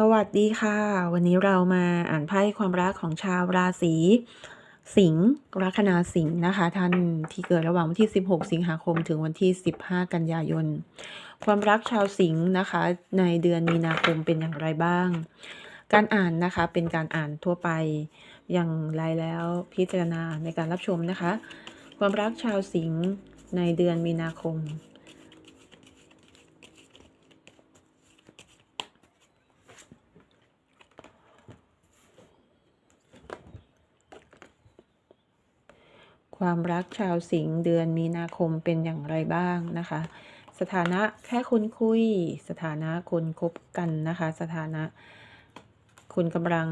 สวัสดีค่ะ วันนี้เรามาอ่านไพ่ความรักของชาวราศีสิงห์ลัคนาสิงห์นะคะ ท่านที่เกิดระหว่างวันที่ 16 สิงหาคมถึงวันที่ 15 กันยายน ความรักชาวสิงห์นะคะ ในเดือนมีนาคมเป็นอย่างไรบ้าง การอ่านนะคะเป็นการอ่านทั่วไปอย่างไรแล้วพิจารณาในการรับชมนะคะ ความรักชาวสิงห์ในเดือนมีนาคม ความรักชาวสิงห์เดือนมีนาคมเป็นอย่างไรบ้างนะคะ สถานะแค่คุณคุย สถานะคนคบกันนะคะ สถานะ คุณกำลัง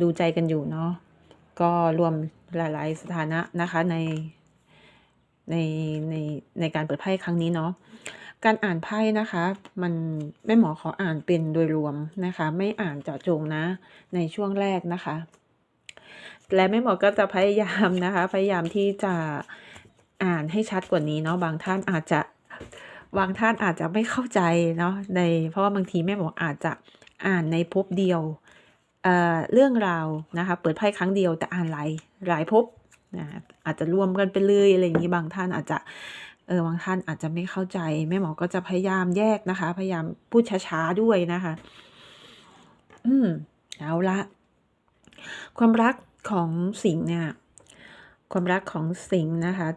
ดูใจกันอยู่เนาะก็รวมหลาย ๆ สถานะนะคะในในในในการเปิดไพ่ครั้งนี้เนาะการอ่านไพ่นะคะ มันแม่หมอขออ่านเป็นโดยรวมนะคะ ไม่อ่านเจาะจงนะในช่วงแรกนะคะ และแม่หมอก็จะพยายามนะคะ พยายามที่จะอ่านให้ชัดกว่านี้เนาะบางท่านอาจจะบางท่านอาจจะไม่เข้าใจเนาะในเพราะว่าบางทีแม่หมออาจจะอ่านในภพเดียวเอ่อเรื่องราวนะคะเปิดไพ่ครั้งเดียวแต่อ่านหลายหลายภพนะอาจจะรวมกันไปเลยอะไรอย่างนี้บางท่านอาจจะเออบางท่านอาจจะไม่เข้าใจแม่หมอก็จะพยายามแยกนะคะ พยายามพูดช้าๆด้วยนะคะ อืมเอาละความรัก ของสิงห์เนี่ยความรักของสิงห์นะคะ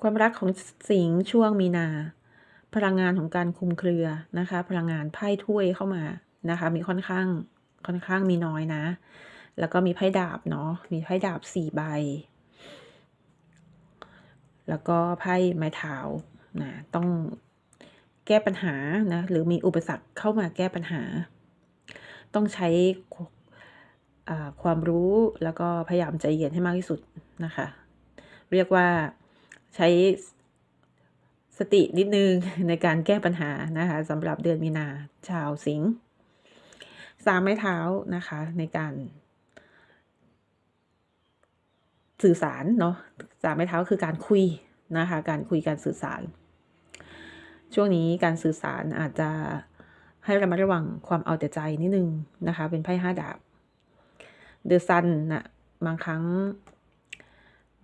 ความรักของสิงห์ช่วงมีนา พลังงานของการคุมเครือนะคะ พลังงานไพ่ถ้วยเข้ามานะคะ มีค่อนข้างค่อนข้างมีน้อยนะ แล้วก็มีไพ่ดาบเนาะมีไพ่ดาบสี่ใบ แล้วก็ไพ่ไม้เท้านะต้อง แก้ปัญหานะหรือมีอุปสรรคเข้ามาแก้ปัญหา ต้องใช้ความรู้แล้วก็พยายามใจเย็นให้มากที่สุดนะคะ เรียกว่าใช้สตินิดนึงในการแก้ปัญหานะคะสำหรับเดือนมีนาชาวสิงห์สามไม้เท้านะคะในการ สื่อสารเนาะสามไม้เท้าคือการคุยนะคะ การคุยการสื่อสาร ช่วงนี้การสื่อสารอาจจะให้ระมัดระวังความเอาแต่ใจนิดนึงนะคะ เป็นไพ่ห้าดาบเดอะซันนะบางครั้ง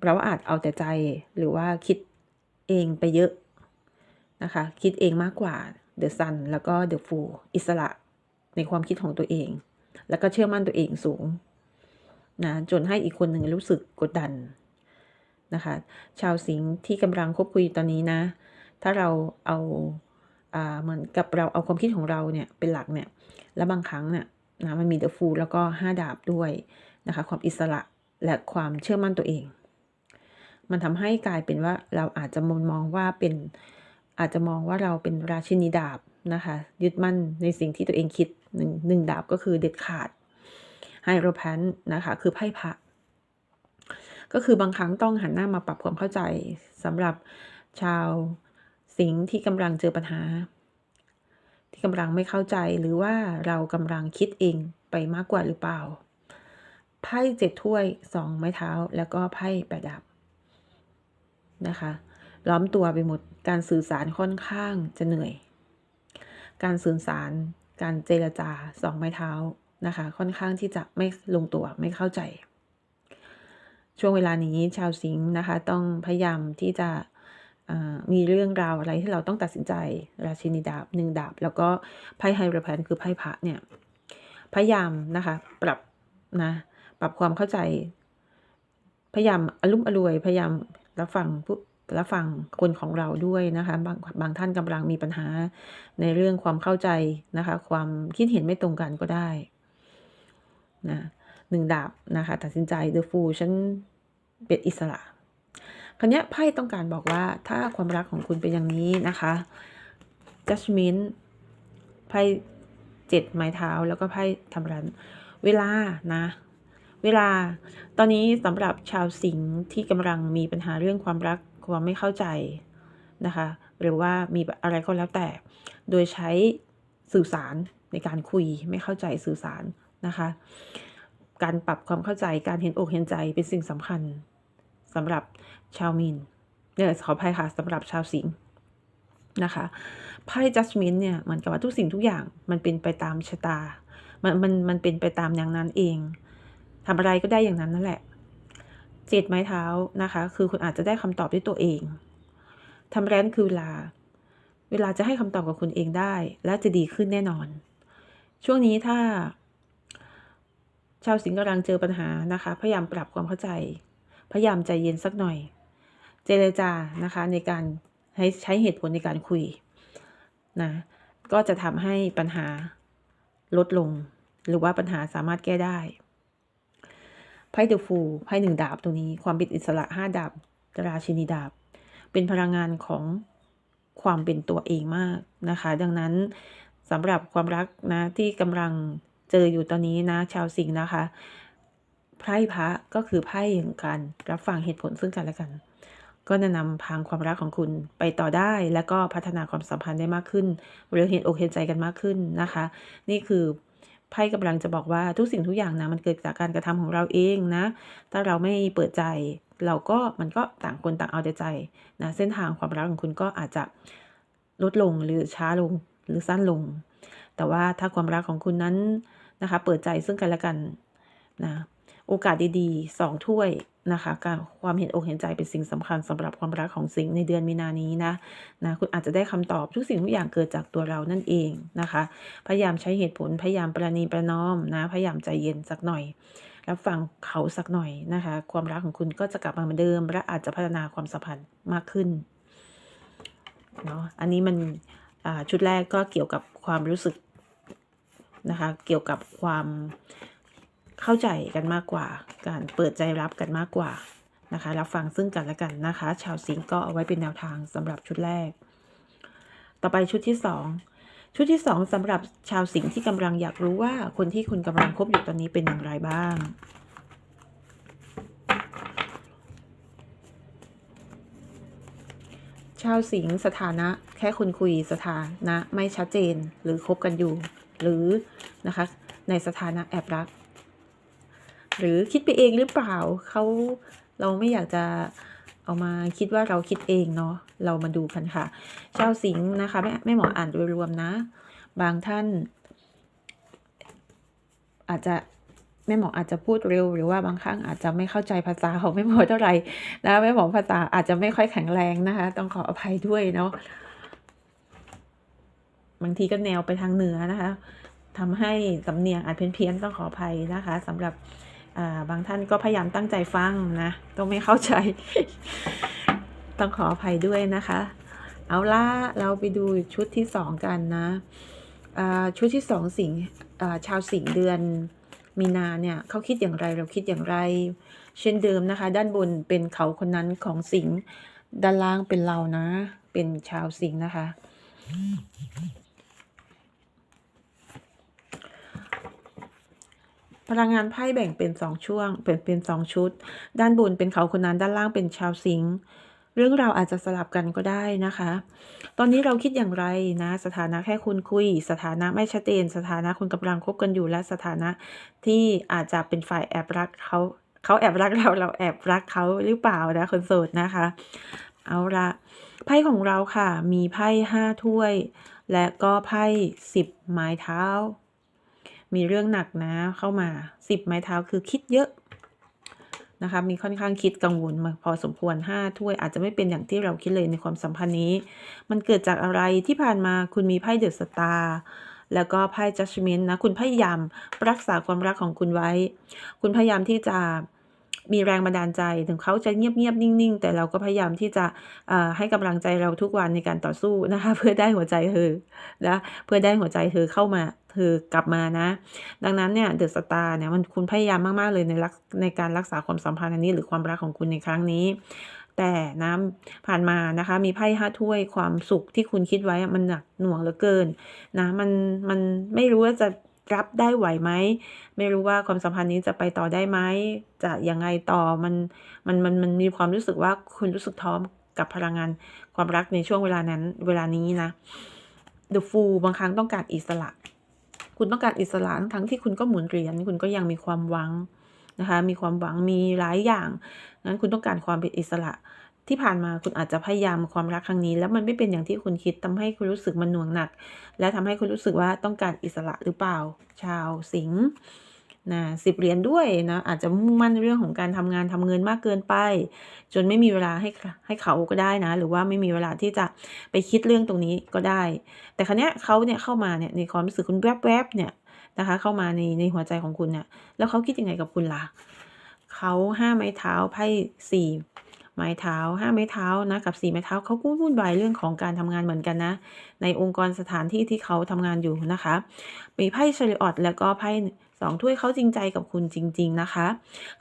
เราอาจเอาแต่ใจหรือว่าคิดเองไปเยอะนะคะ คิดเองมากกว่าเดอะซันแล้วก็เดอะฟูอิสระในความคิดของตัวเอง แล้วก็เชื่อมั่นตัวเองสูงนะจนให้อีกคนหนึ่งรู้สึกกดดันนะคะ ชาวสิงห์ที่กำลังคบคุยตอนนี้นะ ถ้าเราเอาเหมือนกับเราเอาความคิดของเราเนี่ยเป็นหลักเนี่ย แล้วบางครั้งเนี่ยนะมันมีเดอะฟูแล้วก็ห้าดาบด้วยนะคะความอิสระและความเชื่อมั่นตัวเอง มันทำให้กลายเป็นว่าเราอาจจะมองมองว่าเป็นอาจจะมองว่าเราเป็นราชินีดาบนะคะยึดมั่นในสิ่งที่ตัวเองคิดหนึ่งหนึ่งดาบก็คือเด็ดขาดไฮโรแพนนะคะคือไพ่พระก็คือบางครั้งต้องหันหน้ามาปรับความเข้าใจสำหรับชาว สิงที่กำลังเจอปัญหา ที่กำลังไม่เข้าใจหรือว่าเรากำลังคิดเองไปมากกว่าหรือเปล่า ไพ่เจ็ดถ้วยสองไม้เท้า แล้วก็ไพ่แปดดาบนะคะ ล้อมตัวไปหมดการสื่อสารค่อนข้างจะเหนื่อย การสื่อสารการเจรจาสองไม้เท้านะคะ ค่อนข้างที่จะไม่ลงตัวไม่เข้าใจ ช่วงเวลานี้ชาวสิงห์นะคะ ต้องพยายามที่จะ มีเรื่องราวอะไรที่เราต้องตัดสินใจ ราชินีดาบหนึ่งดาบ แล้วก็ไพ่ไฮเรแพนคือไพ่พระเนี่ย พยายามนะคะ ปรับนะ ปรับความเข้าใจ พยายามอารมณ์อรวย พยายามรับฟังผู้รับฟังคนของเราด้วยนะคะบางบางท่านกำลังมีปัญหาในเรื่องความเข้าใจนะคะ ความคิดเห็นไม่ตรงกันก็ได้นะหนึ่งดาบนะคะ ตัดสินใจเดอะฟูฉันเป็นอิสระ คราวนี้ไพ่ต้องการบอกว่าถ้าความรักของคุณเป็นอย่างนี้นะคะ judgment ไพ่เจ็ดไม้เท้าแล้วก็ไพ่ทำรันเวลานะ เวลาตอนนี้สำหรับชาวสิงห์ที่กำลังมีปัญหาเรื่องความรักความไม่เข้าใจนะคะ หรือว่ามีอะไรก็แล้วแต่ โดยใช้สื่อสารในการคุยไม่เข้าใจสื่อสารนะคะ การปรับความเข้าใจการเห็นอกเห็นใจเป็นสิ่งสำคัญสำหรับ ชาวมีนเนี่ยขออภัยค่ะสำหรับชาวสิงห์นะคะไพ่ judgment เนี่ยเหมือนกับว่าทุกสิ่งทุกอย่างมันเป็นไปตามชะตา มันมันมันเป็นไปตามอย่างนั้นเองทำอะไรก็ได้อย่างนั้นนั่นแหละเจ็ดไม้เท้านะคะ คือคุณอาจจะได้คำตอบด้วยตัวเองทำแรนคือเวลา เวลาจะให้คำตอบกับคุณเองได้ และจะดีขึ้นแน่นอน ช่วงนี้ถ้า ชาวสิงห์กำลังเจอปัญหานะคะ พยายามปรับความเข้าใจ พยายามใจเย็นสักหน่อย เจรจานะคะในการให้ใช้เหตุผลในการคุยนะก็จะทำให้ปัญหาลดลง หรือว่าปัญหาสามารถแก้ได้ไพ่เดอะฟูไพ่หนึ่งดาบตรงนี้ ความเป็นอิสระห้าดาบราชินีดาบ เป็นพลังงานของความเป็นตัวเองมากนะคะ ดังนั้นสำหรับความรักนะที่กำลังเจออยู่ตอนนี้นะ ชาวสิงห์นะคะไพ่พระก็คือไพ่แห่งการรับฟังเหตุผลซึ่งกันและกัน ก็จะนำพางความรักของคุณไปต่อได้ แล้วก็พัฒนาความสัมพันธ์ได้มากขึ้นหรือเห็นอกเห็นใจกันมากขึ้นนะคะ นี่คือไพ่กำลังจะบอกว่าทุกสิ่งทุกอย่างนะมันเกิดจากการกระทำของเราเองนะ ถ้าเราไม่เปิดใจ เราก็มันก็ต่างคนต่างเอาแต่ใจนะเส้นทางความรักของคุณก็อาจจะลดลงหรือช้าลงหรือสั้นลง แต่ว่าถ้าความรักของคุณนั้นนะคะ เปิดใจซึ่งกันและกันนะ โอกาสดีๆสองถ้วยนะคะการความเห็นอกเห็นใจเป็นสิ่งสำคัญสำหรับความรักของสิงในเดือนมีนานี้นะนะคุณอาจจะได้คำตอบทุกสิ่งทุกอย่างเกิดจากตัวเรานั่นเองนะคะ พยายามใช้เหตุผลพยายามประนีประนอมนะพยายามใจเย็นสักหน่อยรับฟังเขาสักหน่อยนะคะ ความรักของคุณก็จะกลับมาเหมือนเดิม และอาจจะพัฒนาความสัมพันธ์มากขึ้นเนาะอันนี้มันชุดแรกก็เกี่ยวกับความรู้สึกนะคะ เกี่ยวกับความ เข้าใจกันมากกว่า การเปิดใจรับกันมากกว่านะคะ รับฟังซึ่งกันและกันนะคะ ชาวสิงก็เอาไว้เป็นแนวทางสำหรับชุดแรก ต่อไปชุดที่สองชุดที่สองสำหรับชาวสิงที่กำลังอยากรู้ว่าคนที่คุณกำลังคบอยู่ตอนนี้เป็นอย่างไรบ้างชาวสิงสถานะแค่คุณคุยสถานะไม่ชัดเจนหรือคบกันอยู่ หรือนะคะในสถานะแอบรัก หรือคิดไปเองหรือเปล่าเขาเราไม่อยากจะเอามาคิดว่าเราคิดเองเนาะเรามาดูกันค่ะ ชาวสิงห์นะคะแม่แม่หมออ่านโดยรวมนะ บางท่าน อาจจะแม่หมออาจจะพูดเร็ว หรือว่าบางครั้งอาจจะไม่เข้าใจภาษาของแม่หมอเท่าไหร่นะแม่หมอภาษาอาจจะไม่ค่อยแข็งแรงนะคะ ต้องขออภัยด้วยเนาะบางทีก็แนวไปทางเหนือนะคะทำให้สำเนียงอาจเพี้ยนๆต้องขออภัยนะคะสำหรับ บางท่านก็พยายามตั้งใจฟังนะต้องไม่เข้าใจ ต้องขออภัยด้วยนะคะ เอาล่ะเราไปดูชุดที่สองกันนะชุดที่สองสิงชาวสิงเดือนมีนาเนี่ยเขาคิดอย่างไรเราคิดอย่างไร เช่นเดิมนะคะ ด้านบนเป็นเขาคนนั้นของสิงด้านล่างเป็นเรานะ เป็นชาวสิงนะคะ พลังงานไพ่แบ่งเป็นสองช่วง เป็นเป็นสองชุด ด้านบนเป็นเขาคนนั้นด้านล่างเป็นชาวสิงห์เรื่องราวอาจจะสลับกันก็ได้นะคะ ตอนนี้เราคิดอย่างไรนะ สถานะแค่คุณคุย สถานะไม่ชัดเจน สถานะคุณกำลังคบกันอยู่และสถานะที่อาจจะเป็นฝ่ายแอบรักเขาเขาแอบรักเราเราแอบรักเขาหรือเปล่านะคนโสดนะคะ เอาละไพ่ของเราค่ะ มีไพ่ห้าถ้วย และก็ไพ่สิบไม้เท้า มีเรื่องหนักนะเข้ามาสิบไม้เท้าคือคิดเยอะนะคะมีค่อนข้างคิดกังวลมาพอสมควรห้าถ้วยอาจจะไม่เป็นอย่างที่เราคิดเลยในความสัมพันธ์นี้ มันเกิดจากอะไรที่ผ่านมาคุณมีไพ่เดอะสตาร์แล้วก็ไพ่จัดเมนต์นะ คุณพยายามรักษาความรักของคุณไว้ คุณพยายามที่จะ มีแรงบันดาลใจถึงเขาจะเงียบๆนิ่ง ๆ แต่เราก็พยายามที่จะให้กำลังใจเราทุกวันในการต่อสู้นะคะ เพื่อได้หัวใจเธอนะเพื่อได้หัวใจเธอเข้ามาเธอกลับมานะ ดังนั้นเนี่ยเดอะสตาร์เนี่ยมันคุณพยายามมากๆเลยในรักในการรักษาความสัมพันธ์อันนี้ หรือความรักของคุณในครั้งนี้ แต่น้ำผ่านมานะคะ มีไพ่ห้าถ้วยความสุขที่คุณคิดไว้มันหนักหน่วงเหลือเกินนะมันมันไม่รู้ว่าจะ รับได้ไหวไหม ไม่รู้ว่าความสัมพันธ์นี้จะไปต่อได้ไหม จะยังไงต่อมันมันมันมันมีความรู้สึกว่าคุณรู้สึกท้อกับพลังงานความรักในช่วงเวลานั้น เวลานี้นะ The Fool บางครั้งต้องการอิสระ คุณต้องการอิสระทั้งที่คุณก็หมุนเหรียญคุณก็ยังมีความหวังนะคะ มีความหวังมีหลายอย่างงั้นคุณต้องการความเป็นอิสระ ที่ผ่านมาคุณอาจจะพยายามความรักครั้งนี้ แล้วมันไม่เป็นอย่างที่คุณคิดทำให้คุณรู้สึกมันหน่วงหนัก และทำให้คุณรู้สึกว่าต้องการอิสระหรือเปล่า ชาวสิงห์นะสิบเหรียญด้วยนะอาจจะมุ่งมั่นเรื่องของการทำงานทำเงินมากเกินไป จนไม่มีเวลาให้ให้เขาก็ได้นะ หรือว่าไม่มีเวลาที่จะไปคิดเรื่องตรงนี้ก็ได้ แต่ครั้งนี้เขาเนี่ยเข้ามาเนี่ยในความรู้สึกคุณแวบๆเนี่ยนะคะเข้ามาในในหัวใจของคุณเนี่ยแล้วเขาคิดยังไงกับคุณล่ะเขาห้าไม้เท้าไพ่สี่ ไม้เท้าห้าไม้เท้านะกับสี่ไม้เท้าเขาก็วุ่นวายเรื่องของการทำงานเหมือนกันนะ ในองค์กรสถานที่ที่เขาทำงานอยู่นะคะมีไพ่เชลิออตแล้วก็ไพ่สองถ้วยเขาจริงใจกับคุณจริง ๆนะคะ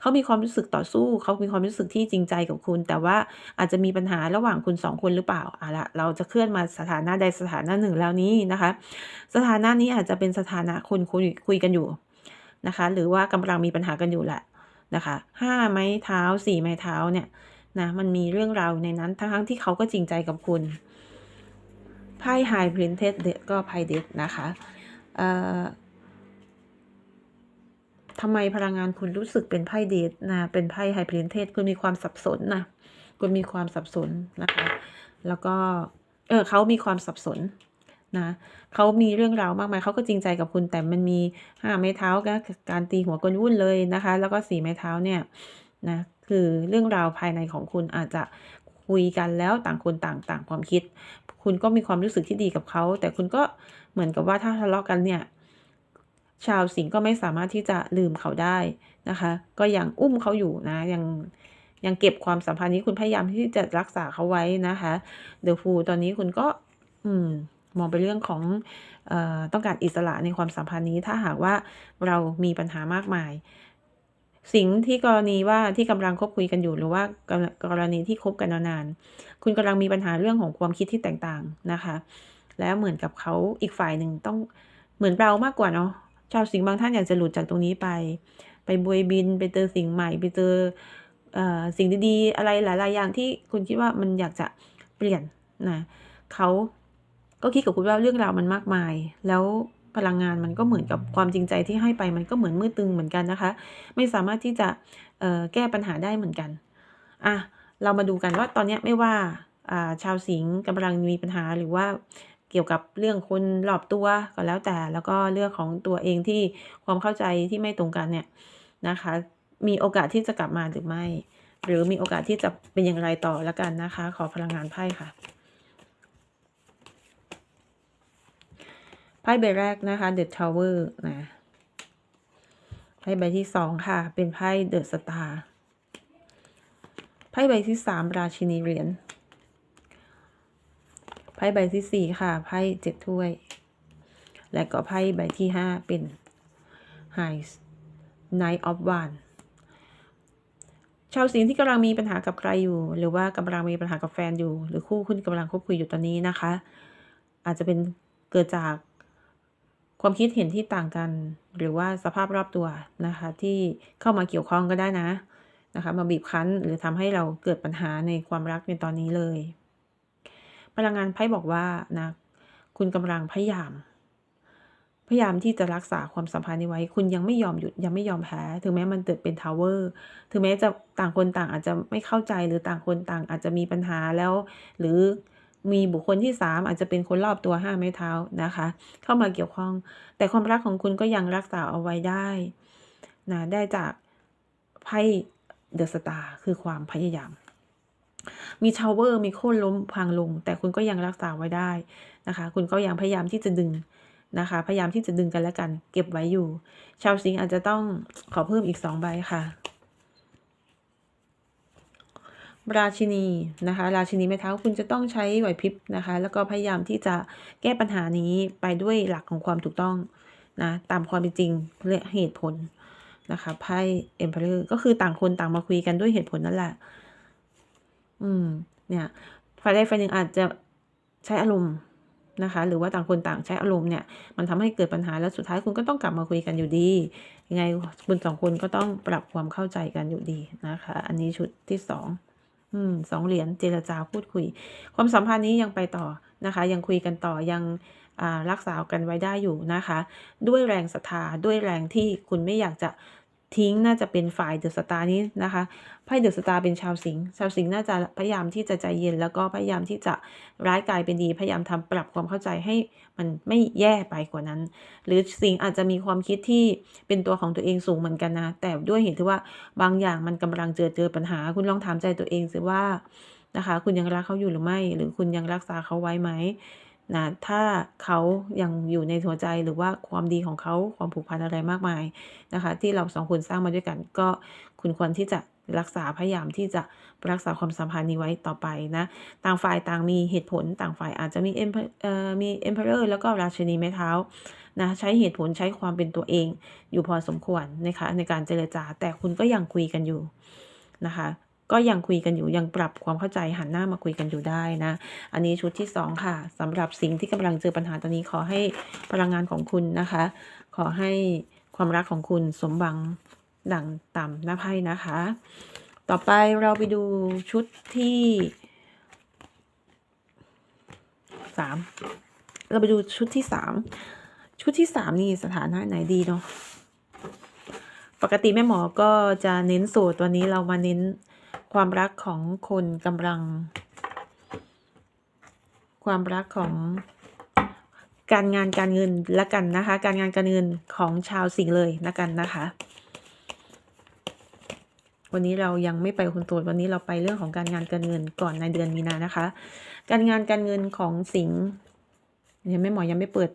เขามีความรู้สึกต่อสู้ เขามีความรู้สึกที่จริงใจกับคุณ แต่ว่าอาจจะมีปัญหาระหว่างคุณสองคนหรือเปล่าอะละเราจะเคลื่อนมาสถานะใดสถานะหนึ่งแล้วนี้นะคะ สถานะนี้อาจจะเป็นสถานะคุณคุยคุยกันอยู่นะคะ หรือว่ากำลังมีปัญหากันอยู่แหละนะคะห้าไม้เท้าสี่ไม้เท้าเนี่ย นะมันมีเรื่องราวในนั้น ทั้งที่เขาก็จริงใจกับคุณไพ่ไฮพรินเทสเดก็ไพ่เดดนะคะทำไมพลังงานคุณรู้สึกเป็นไพ่เดทนะ เป็นไพ่ไฮพรินเทสคุณมีความสับสนนะ คุณมีความสับสนนะคะ แล้วก็ เออเขามีความสับสนนะเขามีเรื่องราวมากมายเขาก็จริงใจกับคุณ แต่มันมีห้าไม้เท้าก็การตีหัวกลวุ่นเลยนะคะ แล้วก็สี่ไม้เท้าเนี่ยนะ คือเรื่องราวภายในของคุณอาจจะคุยกันแล้วต่างคนต่างต่างความคิด คุณก็มีความรู้สึกที่ดีกับเขา แต่คุณก็เหมือนกับว่าถ้าทะเลาะกันเนี่ย ชาวสิงห์ก็ไม่สามารถที่จะลืมเขาได้นะคะ ก็ยังอุ้มเขาอยู่นะยังยังเก็บความสัมพันธ์นี้คุณพยายามที่จะรักษาเขาไว้นะคะเดอะฟูตอนนี้คุณก็ อืมมองไปเรื่องของออต้องการอิสระในความสัมพันธ์นี้ถ้าหากว่าเรามีปัญหามากมาย สิ่งที่กรณีว่าที่กำลังคบคุยกันอยู่หรือว่ากรณีที่คบกันนานๆคุณกำลังมีปัญหาเรื่องของความคิดที่แตกต่างนะคะ แล้วเหมือนกับเขาอีกฝ่ายหนึ่งต้องเหมือนเรามากกว่าเนาะชาวสิงบางท่านอยากจะหลุดจากตรงนี้ไป ไปบวยบิน ไปเจอสิ่งใหม่ ไปเจอสิ่งดีๆ อะไรหลาย ๆ อย่างที่คุณคิดว่ามันอยากจะเปลี่ยนนะเขาก็คิดกับคุณว่าเรื่องราวมันมากมาย แล้ว พลังงานมันก็เหมือนกับความจริงใจที่ให้ไปมันก็เหมือนมืดตึงเหมือนกันนะคะ ไม่สามารถที่จะแก้ปัญหาได้เหมือนกันอะเรามาดูกันว่าตอนนี้ไม่ว่าชาวสิงห์กำลังมีปัญหาหรือว่าเกี่ยวกับเรื่องคนรอบตัวก็แล้วแต่ แล้วก็เรื่องของตัวเองที่ความเข้าใจที่ไม่ตรงกันเนี่ยนะคะ มีโอกาสที่จะกลับมาหรือไม่ หรือมีโอกาสที่จะเป็นอย่างไรต่อแล้วกันนะคะ ขอพลังงานไพ่ค่ะ ไพ่ใบแรกนะคะ The Tower นะไพ่ใบที่สองค่ะ เป็นไพ่ The Star ไพ่ใบที่สามราชินีเหรียญไพ่ใบที่สี่ค่ะ ไพ่เจ็ดถ้วย และก็ไพ่ใบที่ห้าเป็น High Knight of Wands ชาวสิงห์ที่กำลังมีปัญหากับใครอยู่ หรือว่ากำลังมีปัญหากับแฟนอยู่ หรือคู่คุณกำลังคบคุยอยู่ตอนนี้นะคะ อาจจะเป็นเกิดจาก ความคิดเห็นที่ต่างกัน หรือว่าสภาพรอบตัวนะคะ ที่เข้ามาเกี่ยวข้องก็ได้นะนะคะมาบีบคั้นหรือทำให้เราเกิดปัญหาในความรักในตอนนี้เลย พลังงานไพ่บอกว่านะคุณกำลังพยายาม พยายามที่จะรักษาความสัมพันธ์นี้ไว้ คุณยังไม่ยอมหยุดยังไม่ยอมแพ้ถึงแม้มันเกิดเป็นทาวเวอร์ถึงแม้จะต่างคนต่างอาจจะไม่เข้าใจหรือต่างคนต่างอาจจะมีปัญหาแล้ว หรือ มีบุคคลที่สามอาจจะเป็นคนรอบตัวห้าไม้เท้านะคะ เข้ามาเกี่ยวข้อง แต่ความรักของคุณก็ยังรักษาเอาไว้ได้นะได้จากไพ่เดอะสตาร์คือความพยายาม มีชาวเวอร์มีโค่นล้มพังลง แต่คุณก็ยังรักษาไว้ได้นะคะ คุณก็ยังพยายามที่จะดึงนะคะ พยายามที่จะดึงกันและกัน เก็บไว้อยู่ ชาวสิงอาจจะต้องขอเพิ่มอีกสองใบค่ะ ราชินีนะคะ ราชินีไม้เท้าคุณจะต้องใช้ไหวพริบนะคะ แล้วก็พยายามที่จะแก้ปัญหานี้ไปด้วยหลักของความถูกต้องนะตามความเป็นจริงและเหตุผลนะคะไพ่เอ็มเพลอร์ก็คือต่างคนต่างมาคุยกันด้วยเหตุผลนั่นแหละ อืม เนี่ยฝ่ายใดฝ่ายหนึ่งอาจจะใช้อารมณ์นะคะ หรือว่าต่างคนต่างใช้อารมณ์เนี่ย มันทำให้เกิดปัญหาแล้วสุดท้ายคุณก็ต้องกลับมาคุยกันอยู่ดี ยังไงคุณสองคนก็ต้องปรับความเข้าใจกันอยู่ดีนะคะ อันนี้ชุดที่สอง อืมสองเหรียญเจรจาพูดคุย ความสัมพันธ์นี้ยังไปต่อนะคะ ยังคุยกันต่อยังรักษากันไว้ได้อยู่นะคะ ด้วยแรงศรัทธาด้วยแรงที่คุณไม่อยากจะ ทิ้งน่าจะเป็นฝ่ายเดอะสตาร์นี้นะคะไพ่เดอะสตาร์เป็นชาวสิงห์ชาวสิงห์น่าจะพยายามที่จะใจเย็น แล้วก็พยายามที่จะร้ายกลายเป็นดี พยายามทำปรับความเข้าใจให้มันไม่แย่ไปกว่านั้น หรือสิงห์อาจจะมีความคิดที่เป็นตัวของตัวเองสูงเหมือนกันนะ แต่ด้วยเหตุที่ว่าบางอย่างมันกำลังเจอเจอปัญหา คุณลองถามใจตัวเองสิว่านะคะ คุณยังรักเขาอยู่หรือไม่ หรือคุณยังรักษาเขาไว้ไหม นะถ้าเขายังอยู่ในหัวใจหรือว่าความดีของเขาความผูกพันอะไรมากมายนะคะ ที่เราสองคนสร้างมาด้วยกัน ก็คุณควรที่จะรักษาพยายามที่จะรักษาความสัมพันธ์นี้ไว้ต่อไปนะ ต่างฝ่ายต่างมีเหตุผลต่างฝ่ายอาจจะมีเอ็มเอ่อมีเอ็มเพอเรอร์แล้วก็ราชินีไม้เท้านะใช้เหตุผลใช้ความเป็นตัวเองอยู่พอสมควรนะคะในการเจรจาแต่คุณก็ยังคุยกันอยู่นะคะ ก็ยังคุยกันอยู่ยังปรับความเข้าใจหันหน้ามาคุยกันอยู่ได้นะ อันนี้ชุดที่ 2 ค่ะสำหรับสิ่งที่กำลังเจอปัญหาตอนนี้ขอให้พลังงานของคุณนะคะ ขอให้ความรักของคุณสมหวังดังต่ำหน้าไพ่นะคะ ต่อไปเราไปดูชุดที่สามเราไปดูชุดที่สามชุดที่สามนี่สถานะไหนดีเนาะปกติแม่หมอก็จะเน้นโสดวันนี้เรามาเน้น ความรักของคนกำลัง ความรักของการงานการเงินละกันนะคะ การงานการเงินของชาวสิงห์เลยละกันนะคะ วันนี้เรายังไม่ไปคุณตัววันนี้เราไปเรื่องของการงานการเงินก่อนในเดือนมีนานะคะ การงานการเงินของสิงห์เนี่ยแม่หมอยังไม่เปิด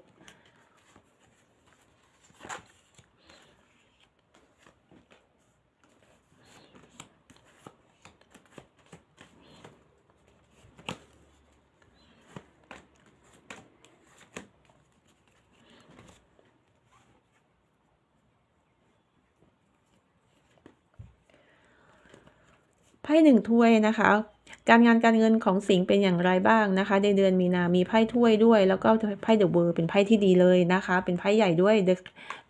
ไพ่หนึ่งถ้วยนะคะ การงานการเงินของสิงห์เป็นอย่างไรบ้างนะคะ ในเดือนมีนา มีไพ่ถ้วยด้วย แล้วก็ไพ่เดอะเบอร์เป็นไพ่ที่ดีเลยนะคะ เป็นไพ่ใหญ่ด้วย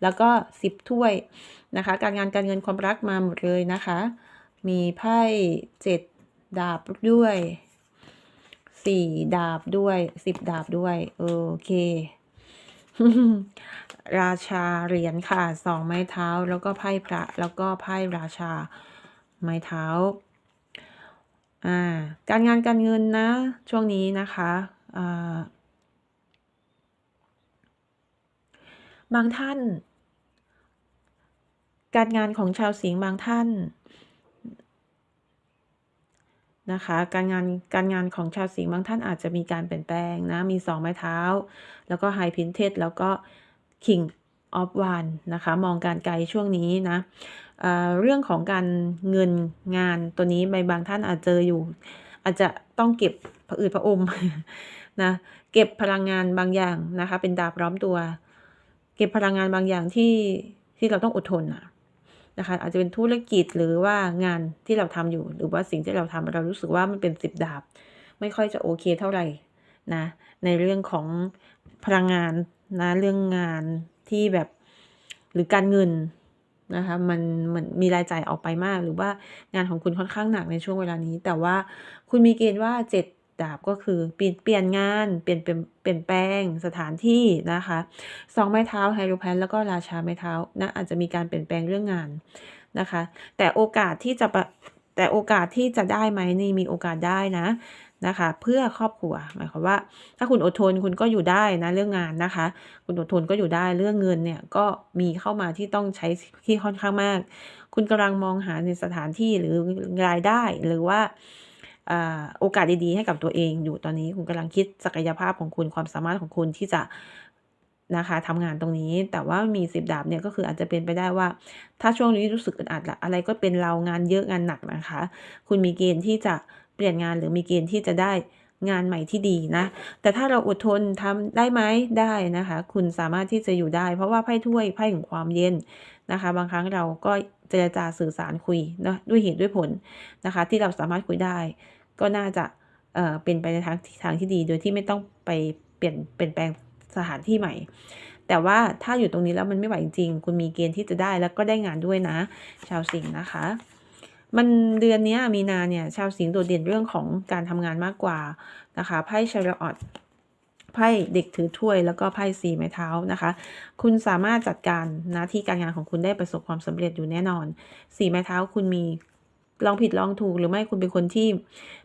แล้วก็สิบถ้วยนะคะ การงานการเงินความรักมาหมดเลยนะคะ มีไพ่เจ็ดดาบด้วยสี่ดาบด้วยสิบดาบด้วย โอเค ราชาเหรียญค่ะสองไม้เท้า แล้วก็ไพ่พระ แล้วก็ไพ่ราชาไม้เท้า อ่าการงานการเงินนะ ช่วงนี้นะคะอ่าบางท่าน การงานของชาวสิงห์บางท่านนะคะการงานการงานของชาวสิงห์บางท่านอาจจะมีการเปลี่ยนแปลงนะ มีสองไม้เท้า แล้วก็ไฮพินเทสแล้วก็ King of One นะคะ มองการไกลช่วงนี้นะเเรื่องของการเงินงานตัวนี้ใบบางท่านอาจเจออยู่ อาจจะต้องเก็บผอืดผอมนะเก็บพลังงานบางอย่างนะคะ เป็นดาบร้อมตัว เก็บพลังงานบางอย่างที่ที่เราต้องอดทนนะนะคะ อาจจะเป็นธุรกิจหรือว่างานที่เราทำอยู่ หรือว่าสิ่งที่เราทำเรารู้สึกว่ามันเป็นสิบดาบ ไม่ค่อยจะโอเคเท่าไหร่นะในเรื่องของพลังงานนะเรื่องงาน ที่แบบหรือการเงินนะคะมันมือนมีรายจ่ายออกไปมาก หรือว่างานของคุณค่อนข้างหนักในช่วงเวลานี้ แต่ว่าคุณมีเกณฑ์ว่าเจ็ดดาบก็คือเปลี่ยนเปลี่ยนงานเปลี่ยนเปลี่ยนเปลี่ยนแปลงสถานที่นะคะสองไม้เท้าไฮโรแพนแล้วก็ราชาไม้เท้านะอาจจะมีการเปลี่ยนแปลงเรื่องงานนะคะ แต่โอกาสที่จะแต่โอกาสที่จะได้ไหมนี่มีโอกาสได้นะ นะคะ เพื่อครอบครัวหมายความว่า ถ้าคุณอดทนคุณก็อยู่ได้นะเรื่องงานนะคะ คุณอดทนก็อยู่ได้เรื่องเงินเนี่ยก็มีเข้ามาที่ต้องใช้ที่ค่อนข้างมาก คุณกำลังมองหาในสถานที่หรือรายได้หรือว่าโอกาสดีๆให้กับตัวเองอยู่ตอนนี้คุณกำลังคิดศักยภาพของคุณความสามารถของคุณที่จะนะคะทำงานตรงนี้แต่ว่ามีสิบดาบเนี่ยก็คืออาจจะเป็นไปได้ว่า ถ้าช่วงนี้รู้สึกอึดอัดละอะไรก็เป็นเรางานเยอะงานหนักนะคะ คุณมีเกณฑ์ที่จะ เปลี่ยนงานหรือมีเกณฑ์ที่จะได้งานใหม่ที่ดีนะ แต่ถ้าเราอดทนทำได้ไหมได้นะคะ คุณสามารถที่จะอยู่ได้ เพราะว่าไพ่ถ้วยไพ่ของความเย็นนะคะ บางครั้งเราก็เจรจาสื่อสารคุยนะด้วยเหตุด้วยผลนะคะ ที่เราสามารถคุยได้ ก็น่าจะเอ่อเป็นไปในทางทางที่ดี โดยที่ไม่ต้องไปเปลี่ยนเปลี่ยนแปลงสถานที่ใหม่ แต่ว่าถ้าอยู่ตรงนี้แล้วมันไม่ไหวจริงคุณมีเกณฑ์ที่จะได้แล้วก็ได้งานด้วยนะ ชาวสิงห์นะคะ มันเดือนนี้มีนาเนี่ยชาวสิงห์โดดเด่นเรื่องของการทำงานมากกว่านะคะไพ่ชาร์ลอตไพ่เด็กถือถ้วยแล้วก็ไพ่สีไม้เท้านะคะ คุณสามารถจัดการหน้าที่การงานของคุณได้ประสบความสำเร็จอยู่แน่นอน สีไม้เท้าคุณมีลองผิดลองถูก หรือไม่คุณเป็นคนที่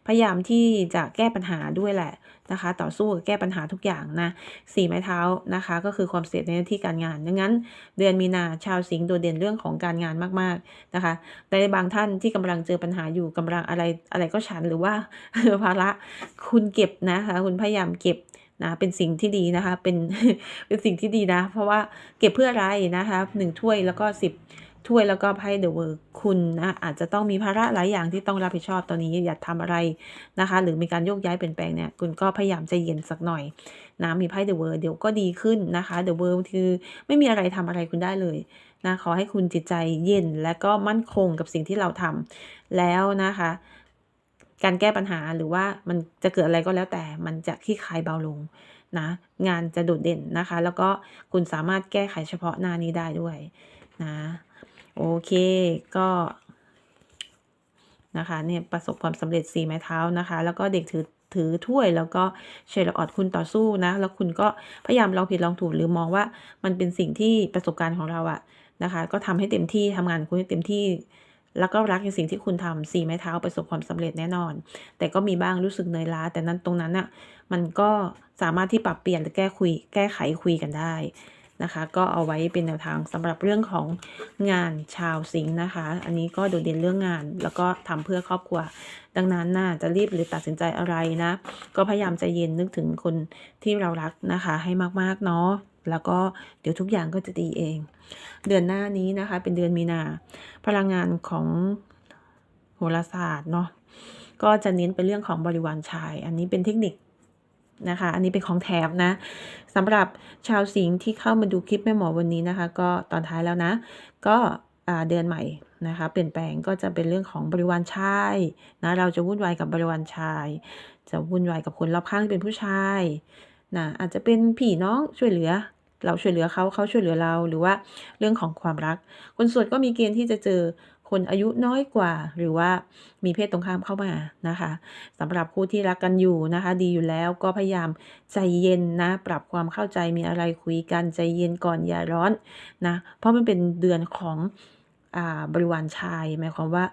พยายามที่จะแก้ปัญหาด้วยแหละ นะคะ ต่อสู้กับแก้ปัญหาทุกอย่างนะสี่ไม้เท้านะคะ ก็คือความเสียในหน้าที่การงาน ดังนั้น เดือนมีนาชาวสิงห์โดดเด่นเรื่องของการงานมากๆนะคะแต่บางท่านที่กำลังเจอปัญหาอยู่กำลังอะไรอะไรก็ฉันหรือว่าภาระคุณเก็บนะคะคุณพยายามเก็บนะเป็นสิ่งที่ดีนะคะเป็นเป็นสิ่งที่ดีนะ เพราะว่าเก็บเพื่ออะไรนะคะหนึ่งถ้วยแล้วก็สิบ ถ้วยแล้วก็ไพ่เดอะเวิร์คุณนะอาจจะต้องมีภาระหลายอย่างที่ต้องรับผิดชอบตอนนี้อย่ากทำอะไรนะคะ หรือมีการโยกย้ายเปลี่ยนแปลงเนี่ยคุณก็พยายามใจเย็นสักหน่อยนะมีไพ่เดอะเวิร์เดี๋ยวก็ดีขึ้นนะคะเดอะเวิร์คือไม่มีอะไรทำอะไรคุณได้เลยนะขอให้คุณจิตใจเย็นและก็มั่นคงกับสิ่งที่เราทำแล้วนะคะ การแก้ปัญหาหรือว่ามันจะเกิดอะไรก็แล้วแต่มันจะคลี่คลายเบาลงนะงานจะโดดเด่นนะคะ แล้วก็คุณสามารถแก้ไขเฉพาะหน้านี้ได้ด้วยนะ โอเคก็นะคะเนี่ยประสบความสำเร็จสี่ไม้เท้านะคะ แล้วก็เด็กถือถือถ้วยแล้วก็เชลออดคุณต่อสู้นะ แล้วคุณก็พยายามลองผิดลองถูกหรือมองว่ามันเป็นสิ่งที่ประสบการณ์ของเราอะนะคะ ก็ทำให้เต็มที่ทำงานคุณให้เต็มที่ แล้วก็รักในสิ่งที่คุณทำสี่ไม้เท้าประสบความสำเร็จแน่นอน แต่ก็มีบ้างรู้สึกเหนื่อยล้า แต่นั้นตรงนั้นอะมันก็สามารถที่ปรับเปลี่ยนหรือแก้คุยแก้ไขคุยกันได้ นะคะ ก็เอาไว้เป็นแนวทางสำหรับเรื่องของงานชาวสิงห์นะคะ อันนี้ก็โดดเด่นเรื่องงาน แล้วก็ทำเพื่อครอบครัว ดังนั้นน่าจะรีบหรือตัดสินใจอะไรนะ ก็พยายามใจเย็นนึกถึงคนที่เรารักนะคะ ให้มากๆเนาะแล้วก็เดี๋ยวทุกอย่างก็จะดีเอง เดือนหน้านี้นะคะ เป็นเดือนมีนา พลังงานของโหราศาสตร์เนาะก็จะเน้นไปเรื่องของบริวารชาย อันนี้เป็นเทคนิค นะคะ อันนี้เป็นของแถมนะสำหรับชาวสิงห์ที่เข้ามาดูคลิปแม่หมอวันนี้นะคะ ก็ตอนท้ายแล้วนะ ก็เดือนใหม่นะคะ เปลี่ยนแปลงก็จะเป็นเรื่องของบริวารชายนะเราจะวุ่นวายกับบริวารชาย จะวุ่นวายกับคนรอบข้างที่เป็นผู้ชายนะอาจจะเป็นพี่น้องช่วยเหลือ เราช่วยเหลือเขาเขาช่วยเหลือเราหรือว่าเรื่องของความรัก คนส่วนก็มีเกณฑ์ที่จะเจอ คนอายุน้อยกว่า หรือว่ามีเพศตรงข้ามเข้ามานะคะสำหรับคู่ที่รักกันอยู่นะคะ ดีอยู่แล้วก็พยายามใจเย็นนะ ปรับความเข้าใจมีอะไรคุยกันใจเย็นก่อนอย่าร้อนนะเพราะมันเป็นเดือนของอบริวารชายหมายความว่า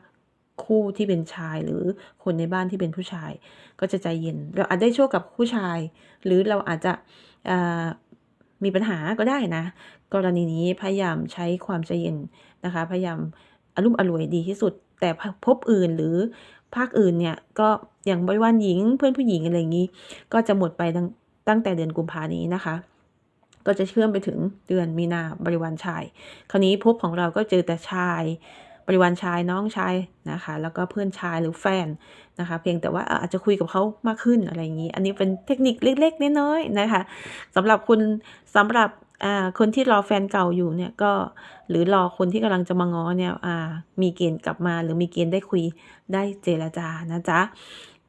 คู่ที่เป็นชายหรือคนในบ้านที่เป็นผู้ชาย ก็จะใจเย็น เราอาจได้โชคกับผู้ชาย หรือเราอาจจะมีปัญหาก็ได้นะ กรณีนี้พยายามใช้ความใจเย็นนะคะ พยายาม อรมณ์อร่วยดีที่สุด แต่พบอื่นหรือภาคอื่นเนี่ยก็อย่างบริวารหญิงเพื่อนผู้หญิงอะไรอย่างนี้ ก็จะหมดไปตั้งตั้งแต่เดือนกุมภานี้นะคะ ก็จะเชื่อมไปถึงเดือนมีนาบริวารชาย คราวนี้พบของเราก็เจอแต่ชายบริวารชายน้องชายนะคะ แล้วก็เพื่อนชายหรือแฟนนะคะ เพียงแต่ว่าอาจจะคุยกับเขามากขึ้นอะไรอย่างนี้ อันนี้เป็นเทคนิคเล็กๆน้อยๆนะคะสำหรับคุณสำหรับ อ่าคนที่รอแฟนเก่าอยู่เนี่ยก็หรือรอคนที่กำลังจะมาง้อเนี่ยอ่ามีเกณฑ์กลับมา หรือมีเกณฑ์ได้คุยได้เจรจานะจ๊ะ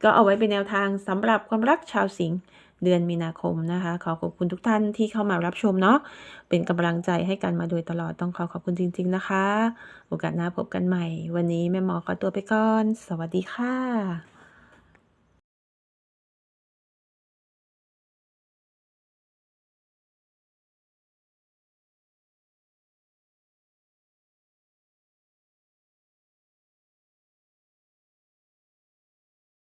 ก็เอาไว้เป็นแนวทางสำหรับความรักชาวสิงห์เดือนมีนาคมนะคะ ขอขอบคุณทุกท่านที่เข้ามารับชมเนาะเป็นกำลังใจให้กันมาโดยตลอดต้องขอขอบคุณจริง ๆนะคะ โอกาสหน้าพบกันใหม่ วันนี้แม่หมอขอตัวไปก่อน สวัสดีค่ะ